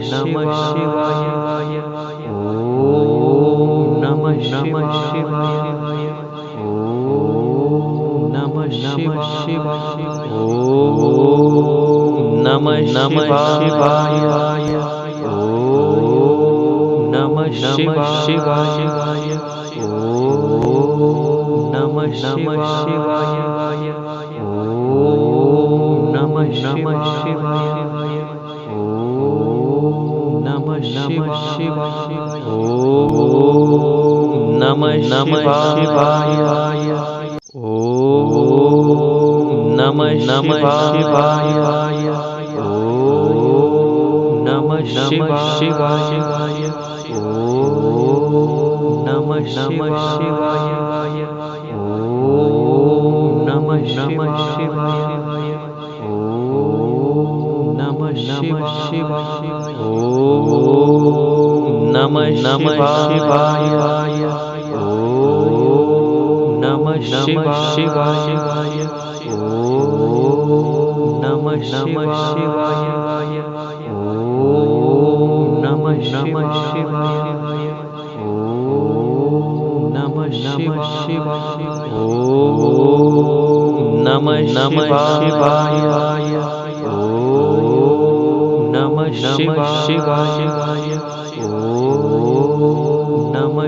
नमः नमः शिवाय। ॐ नमः नमः शिवाय। ॐ नमः नमः शिवाय। ॐ नमः नमः शिवाय। ॐ नमः नमः शिवाय। ॐ नमः नमः शिवाय। ॐ नमः नमः शिवाय। नमः नमः शिवाय। ॐ नमः नमः शिवाय। ॐ नमः नमः शिवाय। ॐ नमः नमः शिवाय ॐ नमः नमः शिवाय शिवाय। ॐ नमः शिवाय। ॐ नमः नमः शिवाय। ॐ नमः नमः शिवाय। ॐ नमः नमः शिवाय। ॐ नमः नमः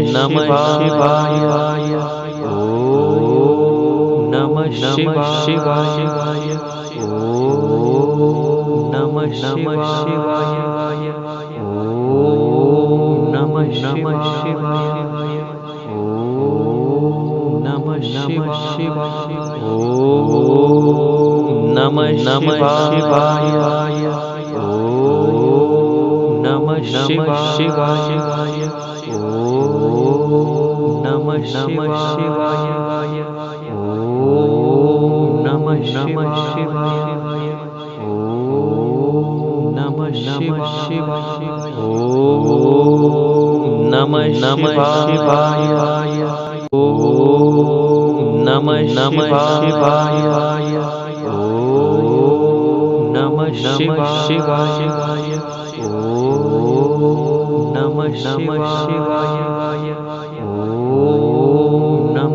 नमः नमः शिवाय। ॐ नमः नमः शिवाय। ॐ नमः नमः शिवाय। ॐ नमः नमः शिवाय। ॐ नमः नमः शिवाय। ॐ नमः नमः शिवाय। ॐ नमः नमः शिवाय। नमः नमः शिवाय। ॐ नमः नमः शिवाय। ॐ नमः नमः शिवाय। ॐ नमः नमः शिवाय। ॐ नमः नमः शिवाय। ॐ नमः नमः शिवाय। ॐ नमः नमः शिवाय।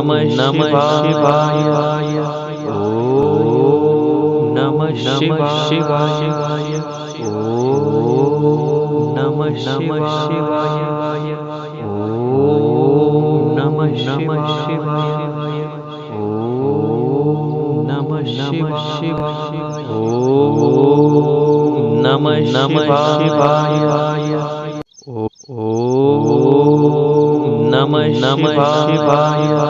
नमः नमः शिवाय ॐ नमः नमः शिवाय ॐ नमः नमः शिवाय ॐ नमः नमः शिवाय ॐ नमः नमः शिवाय ॐ नमः नमः शिवाय ॐ नमः नमः शिवाय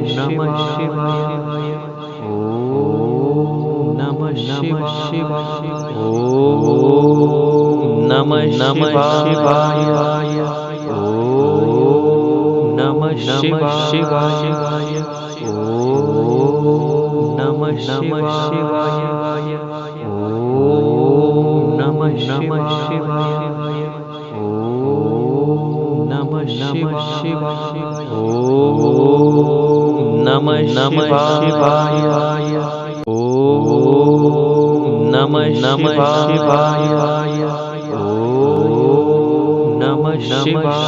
नमः शिवाय ॐ नमः शिवाय ॐ नमः शिवाय ॐ नमः शिवाय ॐ नमः शिवाय ॐ नमः शिवाय ॐ नमः शिवाय ॐ नमः शिवाय। ॐ नमः शिवाय। ॐ नमः शिवाय।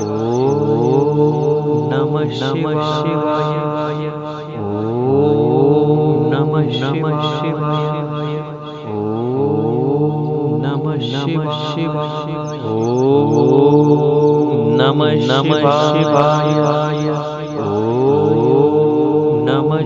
ॐ नमः शिवाय। ॐ नमः शिवाय। ॐ नमः शिवाय। ॐ नमः शिवाय। ॐ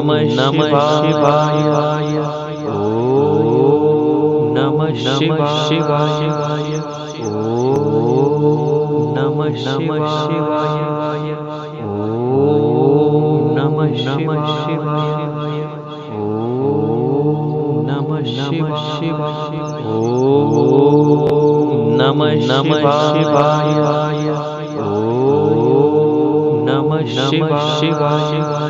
नमः शिवाय। ॐ नमः शिवाय। ॐ नमः शिवाय। ॐ नमः शिवाय। नमः शिवाय। ॐ नमः शिवाय। ॐ नमः शिवाय।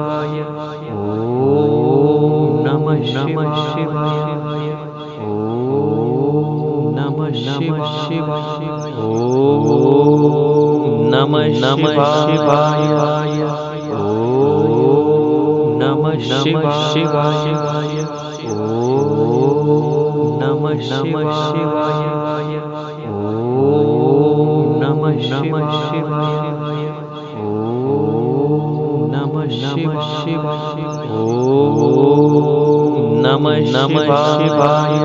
नमः शिवाय ॐ नमः शिवाय ॐ नमः शिवाय ॐ नमः शिवाय ॐ नमः शिवाय ॐ नमः शिवाय ॐ नमः शिवाय ॐ नमः शिवाय।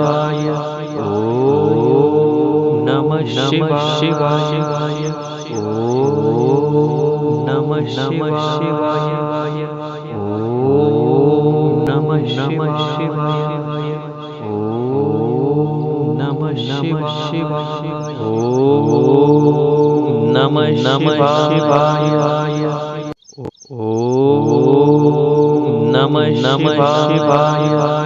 ॐ नमः शिवाय। ॐ नमः शिवाय। ॐ नमः शिवाय। ॐ नमः शिवाय। ॐ नमः शिवाय। ॐ नमः शिवाय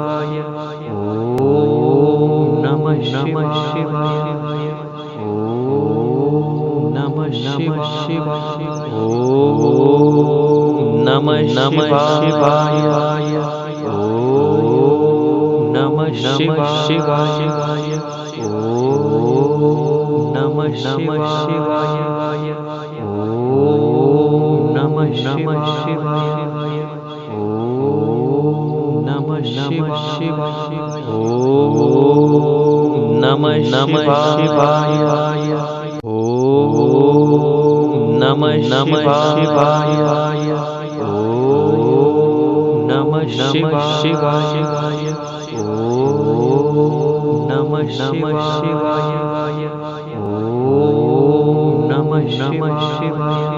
नमः शिवाय। ॐ नमः नमः शिवाय। ॐ नमः नमः शिवाय। ॐ नमः नमः शिवाय। ॐ नमः नमः शिवाय नमः शिवाय। ॐ नमः नमः शिवाय। ॐ नमः नमः शिवाय। ॐ नमः नमः शिवाय। ॐ नमः नमः शिवाय।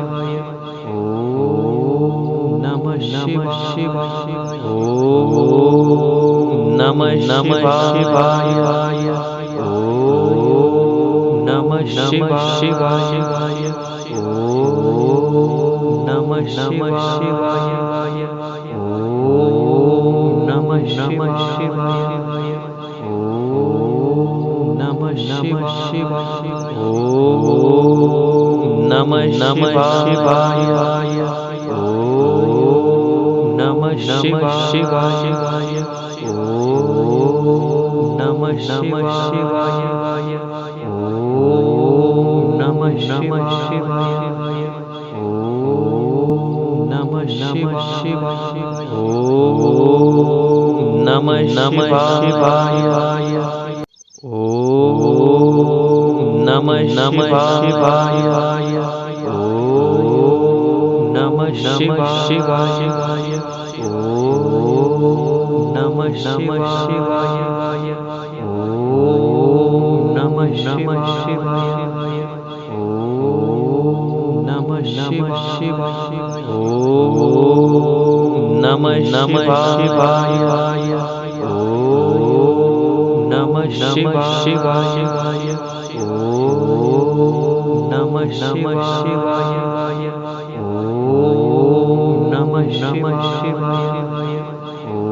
ॐ नमः नमः शिवाय। ॐ नमः नमः शिवाय शिवाय नमः नमः शिवाय। ॐ नमः नमः शिवाय। ॐ नमः नमः शिवाय। ॐ नमः नमः शिवाय। ॐ नमः नमः शिवाय। ॐ नमः नमः शिवाय। नमः नमः शिवाय। ॐ नमः नमः शिवाय। ॐ नमः नमः शिवाय। ॐ नमः नमः शिवाय ॐ नमः नमः शिवाय ॐ नमः नमः शिवाय ॐ नमः नमः शिवाय नमः नमः शिवाय। ॐ नमः नमः शिवाय। ॐ नमः नमः शिवाय। ॐ नमः नमः शिवाय। ॐ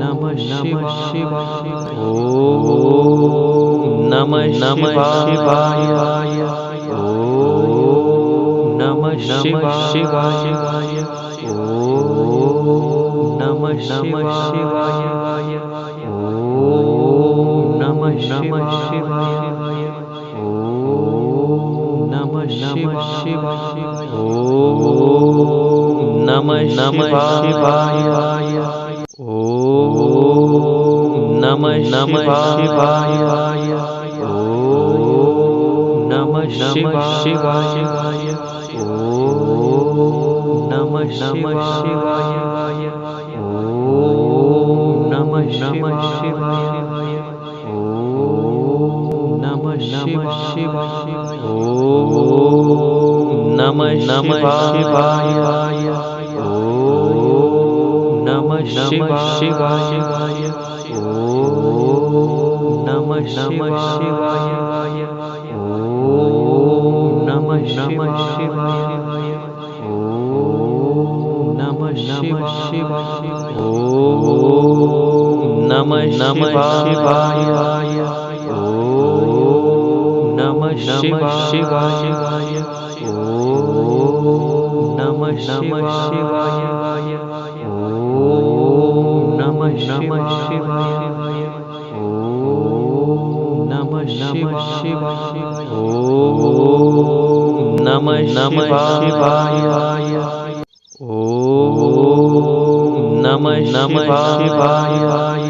नमः नमः शिवाय। ॐ नमः नमः शिवाय। ॐ नमः नमः शिवाय। नमः शिवाय। ॐ नमः नमः शिवाय। ॐ नमः नमः शिवाय। ॐ नमः नमः शिवाय। ॐ नमः नमः शिवाय। ॐ नमः नमः शिवाय। ॐ नमः नमः शिवाय। नमः शिवाय। ॐ नमः नमः शिवाय। ॐ नमः नमः शिवाय। ॐ नमः नमः शिवाय। ॐ नमः नमः शिवाय। ॐ नमः नमः नमः शिवाय। ॐ नमः नमः शिवाय। ॐ नमः नमः शिवाय। ॐ नमः नमः शिवाय। ॐ नमः नमः शिवाय। ॐ नमः नमः शिवाय। ॐ नमः नमः शिवाय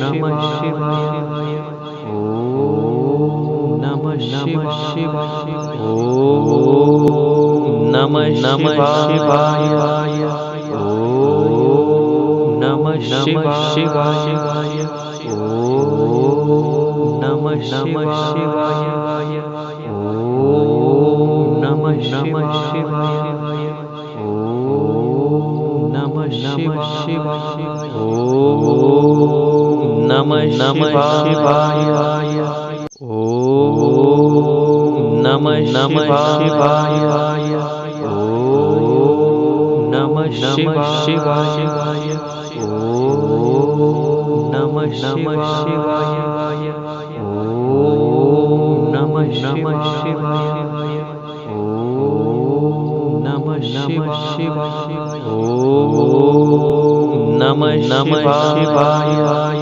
नमः नमः शिवाय। ॐ नमः नमः शिवाय। ॐ नमः नमः शिवाय। ॐ नमः शिवाय। ॐ नमः शिवाय। ॐ नमः शिवाय नमः शिवाय। ॐ नमः नमः शिवाय। ॐ नमः शिवाय। ॐ नमः नमः शिवाय। ॐ नमः नमः शिवाय। ॐ नमः नमः शिवाय। ॐ नमः नमः शिवाय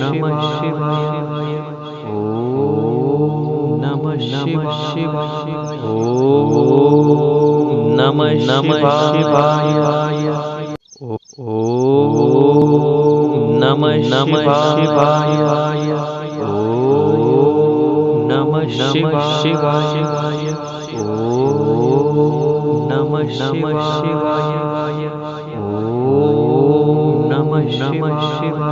नमः शिवाय। ॐ नमः नमः शिवाय। ॐ नमः नमः शिवाय। ॐ नमः नमः शिवाय। ॐ नमः नमः शिवाय। ॐ नमः नमः शिवाय। ॐ नमः नमः शिवाय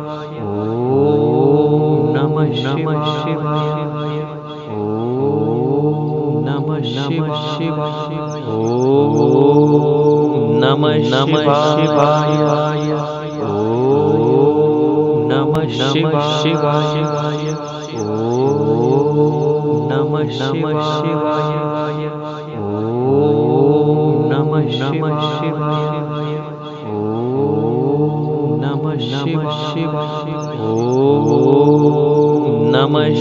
नमः नमः शिवाय। ॐ नमः नमः शिवाय। ॐ नमः नमः शिवाय। ॐ नमः नमः शिवाय। ॐ नमः नमः शिवाय। ॐ नमः नमः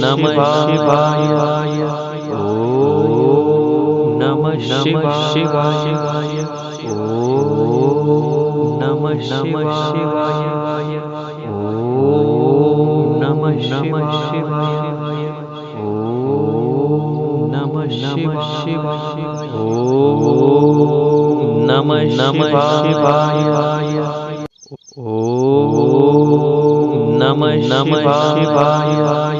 नमः शिवाय। ॐ नमः नमः शिवाय। ॐ नमः नमः शिवाय। ॐ नमः नमः शिवाय। ॐ नमः नमः शिवाय। ॐ नमः नमः शिवाय। ॐ नमः नमः शिवाय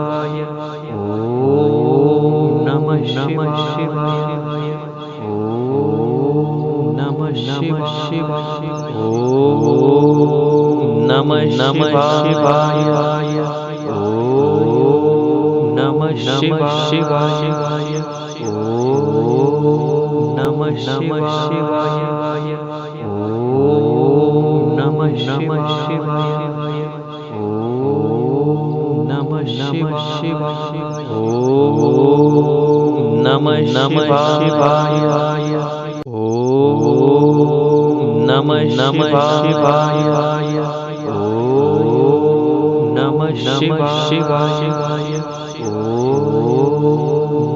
नमः नमः शिवाय ॐ नमः नमः शिवाय ॐ नमः नमः शिवाय ॐ नमः नमः शिवाय ॐ नमः नमः शिवाय ॐ नमः नमः शिवाय ॐ नमः नमः नमः शिवाय ॐ नमः नमः शिवाय। ॐ नमः नमः शिवाय। ॐ नमः नमः शिवाय। ॐ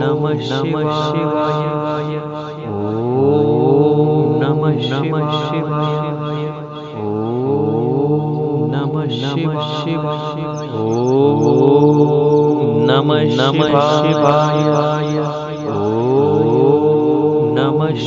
नमः नमः शिवाय। ॐ नमः नमः शिवाय। ॐ नमः नमः शिवाय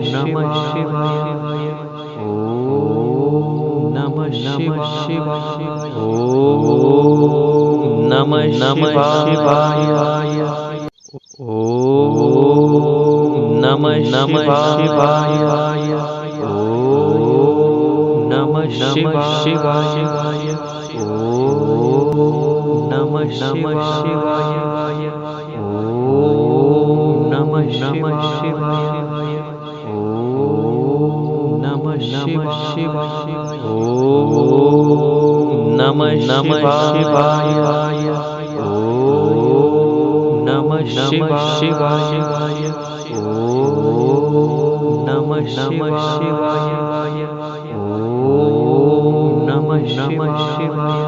नमः नमः शिवाय। ॐ नमः नमः शिवाय। ॐ नमः नमः शिवाय। ॐ नमः नमः शिवाय। ॐ नमः नमः शिवाय। ॐ नमः नमः शिवाय। ॐ नमः नमः शिवाय नमः नमः शिवाय। ॐ नमः शिवाय ॐ नमः नमः शिवाय। ॐ नमः नमः शिवाय। ॐ नमः नमः शिवाय। ॐ नमः नमः शिवाय